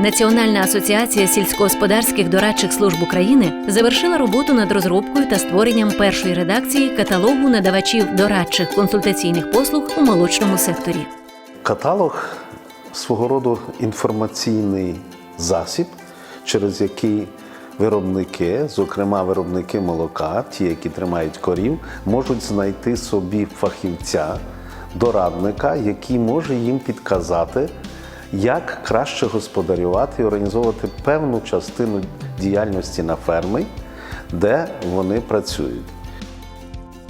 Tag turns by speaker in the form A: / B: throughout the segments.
A: Національна асоціація сільськогосподарських дорадчих служб України завершила роботу над розробкою та створенням першої редакції каталогу надавачів дорадчих консультаційних послуг у молочному секторі.
B: Каталог свого роду інформаційний засіб, через який виробники, зокрема виробники молока, ті, які тримають корів, можуть знайти собі фахівця, дорадника, який може їм підказати, як краще господарювати і організовувати певну частину діяльності на фермі, де вони працюють.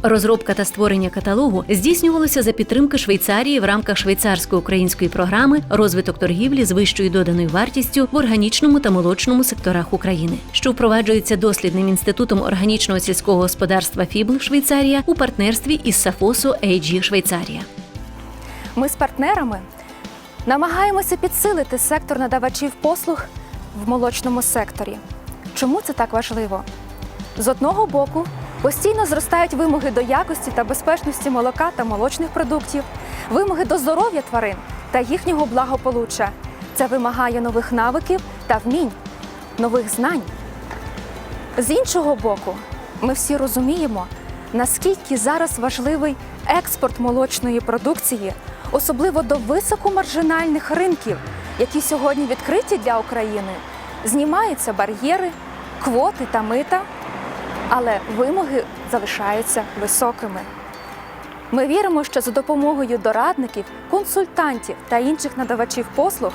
A: Розробка та створення каталогу здійснювалося за підтримки Швейцарії в рамках швейцарсько-української програми розвиток торгівлі з вищою доданою вартістю в органічному та молочному секторах України, що впроваджується дослідним інститутом органічного сільського господарства ФІБЛ Швейцарія у партнерстві із Сафосо AG Швейцарія.
C: Ми з партнерами намагаємося підсилити сектор надавачів послуг в молочному секторі. Чому це так важливо? З одного боку, постійно зростають вимоги до якості та безпечності молока та молочних продуктів, вимоги до здоров'я тварин та їхнього благополуччя. Це вимагає нових навиків та вмінь, нових знань. З іншого боку, ми всі розуміємо, наскільки зараз важливий експорт молочної продукції, особливо до високомаржинальних ринків, які сьогодні відкриті для України. Знімаються бар'єри, квоти та мита, але вимоги залишаються високими. Ми віримо, що за допомогою дорадників, консультантів та інших надавачів послуг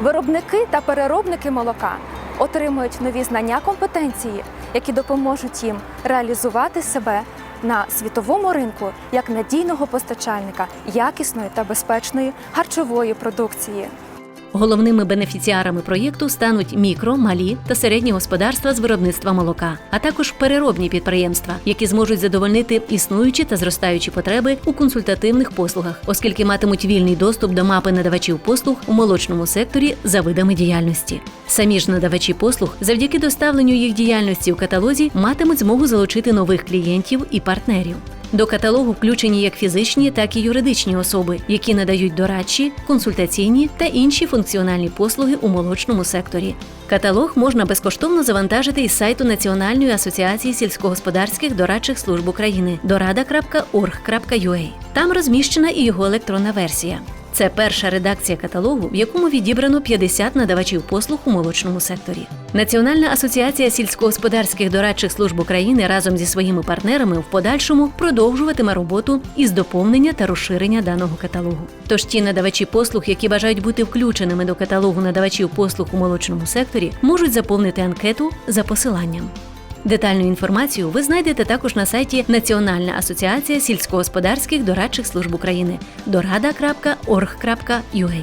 C: виробники та переробники молока отримують нові знання компетенції, які допоможуть їм реалізувати себе на світовому ринку як надійного постачальника якісної та безпечної харчової продукції.
A: Головними бенефіціарами проєкту стануть мікро, малі та середні господарства з виробництва молока, а також переробні підприємства, які зможуть задовольнити існуючі та зростаючі потреби у консультативних послугах, оскільки матимуть вільний доступ до мапи надавачів послуг у молочному секторі за видами діяльності. Самі ж надавачі послуг, завдяки доставленню їх діяльності у каталозі, матимуть змогу залучити нових клієнтів і партнерів. До каталогу включені як фізичні, так і юридичні особи, які надають дорадчі, консультаційні та інші функціональні послуги у молочному секторі. Каталог можна безкоштовно завантажити із сайту Національної асоціації сільськогосподарських дорадчих служб України dorada.org.ua. Там розміщена і його електронна версія. Це перша редакція каталогу, в якому відібрано 50 надавачів послуг у молочному секторі. Національна асоціація сільськогосподарських дорадчих служб України разом зі своїми партнерами в подальшому продовжуватиме роботу із доповнення та розширення даного каталогу. Тож ті надавачі послуг, які бажають бути включеними до каталогу надавачів послуг у молочному секторі, можуть заповнити анкету за посиланням. Детальну інформацію ви знайдете також на сайті Національна асоціація сільськогосподарських дорадчих служб України dorada.org.ua.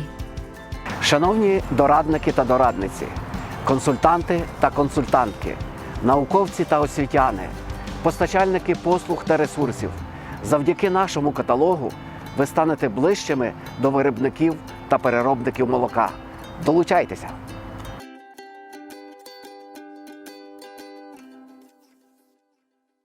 D: Шановні дорадники та дорадниці, консультанти та консультантки, науковці та освітяни, постачальники послуг та ресурсів, завдяки нашому каталогу ви станете ближчими до виробників та переробників молока. Долучайтеся!